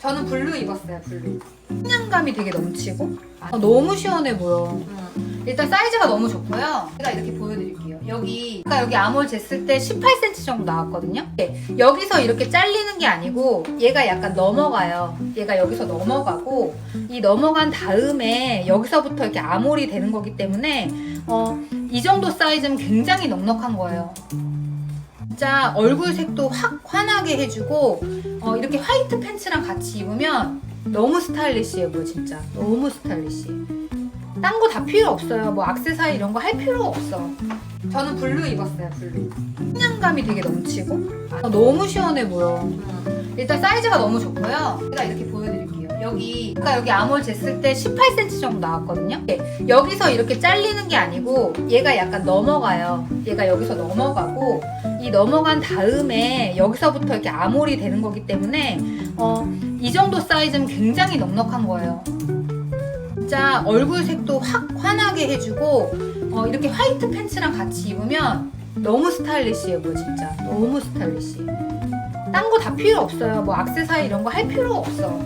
저는 블루 입었어요, 블루. 청량감이 되게 넘치고 아, 너무 시원해 보여. 일단 사이즈가 너무 좋고요. 제가 이렇게 보여드릴게요. 여기 아까 여기 암홀 쟀을 때 18cm 정도 나왔거든요. 네, 여기서 이렇게 잘리는 게 아니고 얘가 약간 넘어가요. 얘가 여기서 넘어가고 이 넘어간 다음에 여기서부터 이렇게 암홀이 되는 거기 때문에 어, 이 정도 사이즈는 굉장히 넉넉한 거예요. 진짜 얼굴 색도 확 환하게 해주고 어, 이렇게 화이트 팬츠랑 같이 입으면 너무 스타일리시해 보여 진짜 너무 스타일리시. 딴 거 다 필요 없어요. 뭐 악세사리 이런 거 할 필요 없어. 저는 블루 입었어요 블루. 청량감이 되게 넘치고 아, 너무 시원해 보여. 일단 사이즈가 너무 좋고요. 제가 이렇게 보여드릴게요. 여기 아까 여기 암홀 쟀을 때 18cm 정도 나왔거든요. 네, 여기서 이렇게 잘리는 게 아니고 얘가 약간 넘어가요. 얘가 여기서 넘어가고 이 넘어간 다음에 여기서부터 이렇게 암홀이 되는 거기 때문에 어, 이 정도 사이즈는 굉장히 넉넉한 거예요. 진짜 얼굴 색도 확 환하게 해주고 어, 이렇게 화이트 팬츠랑 같이 입으면 너무 스타일리시해 보여 진짜 너무 스타일리시. 딴 거 다 필요 없어요. 뭐 악세사리 이런 거 할 필요 없어.